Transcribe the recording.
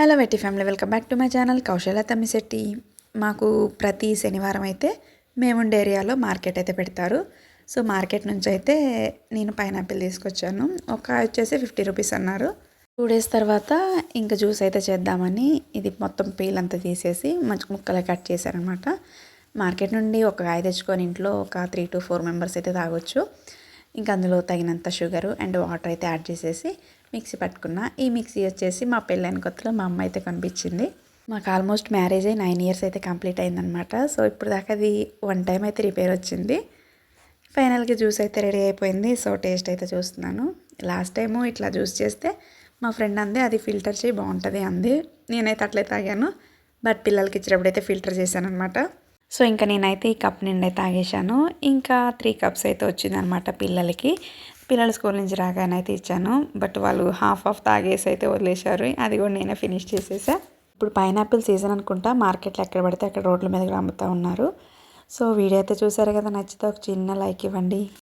Hello వెట్టి family welcome back to my channel Kausala Tammisetti. మాకు ప్రతి శనివారం అయితే మేముండే ఏరియాలో మార్కెట్ అయితే పెడతారు. సో మార్కెట్ నుంచి అయితే నేను పైనాపిల్ తీసుకొచ్చాను. ఒక వచ్చేసి ఫిఫ్టీ రూపీస్ అన్నారు. టూ డేస్ తర్వాత ఇంకా జ్యూస్ అయితే చేద్దామని ఇది మొత్తం పీల్ అంతా తీసేసి మంచి ముక్కలు కట్ చేశారనమాట మార్కెట్ నుండి ఒక కాయ తెచ్చుకొని ఇంట్లో ఒక త్రీ టు ఫోర్ మెంబర్స్ అయితే తాగొచ్చు. ఇంకా అందులో తగినంత షుగరు అండ్ వాటర్ అయితే యాడ్ చేసేసి మిక్సీ పట్టుకున్న. ఈ మిక్సీ వచ్చేసి మా పెళ్ళైన కొత్తలో మా అమ్మ అయితే కనిపించింది. మాకు ఆల్మోస్ట్ మ్యారేజ్ అయ్యి నైన్ ఇయర్స్ అయితే కంప్లీట్ అయిందనమాట సో ఇప్పుడు దాకా అది వన్ టైం అయితే రిపేర్ వచ్చింది. ఫైనల్గా జ్యూస్ అయితే రెడీ అయిపోయింది. సో టేస్ట్ అయితే చూస్తున్నాను. లాస్ట్ టైము ఇట్లా జ్యూస్ చేస్తే మా ఫ్రెండ్ అంది అది ఫిల్టర్ చేయి బాగుంటుంది అంది. నేనైతే అట్లే తాగాను. బట్ పిల్లలకి ఇచ్చినప్పుడు అయితే ఫిల్టర్ చేశాను అనమాట సో ఇంకా నేనైతే ఈ కప్ నిండా తాగేశాను. ఇంకా త్రీ కప్స్ అయితే వచ్చిందనమాట పిల్లలకి. పిల్లలు స్కూల్ నుంచి రాగానే అయితే ఇచ్చాను. బట్ వాళ్ళు హాఫ్ ఆఫ్ తాగేసి అయితే వదిలేశారు. అది కూడా నేనే ఫినిష్ చేసేసా. ఇప్పుడు పైనాపిల్ సీజన్ అనుకుంటా. మార్కెట్లో ఎక్కడ పడితే అక్కడ రోడ్ల మీదకి అమ్ముతూ ఉన్నారు. సో వీడియో అయితే చూసారు కదా. నచ్చితే ఒక చిన్న లైక్ ఇవ్వండి.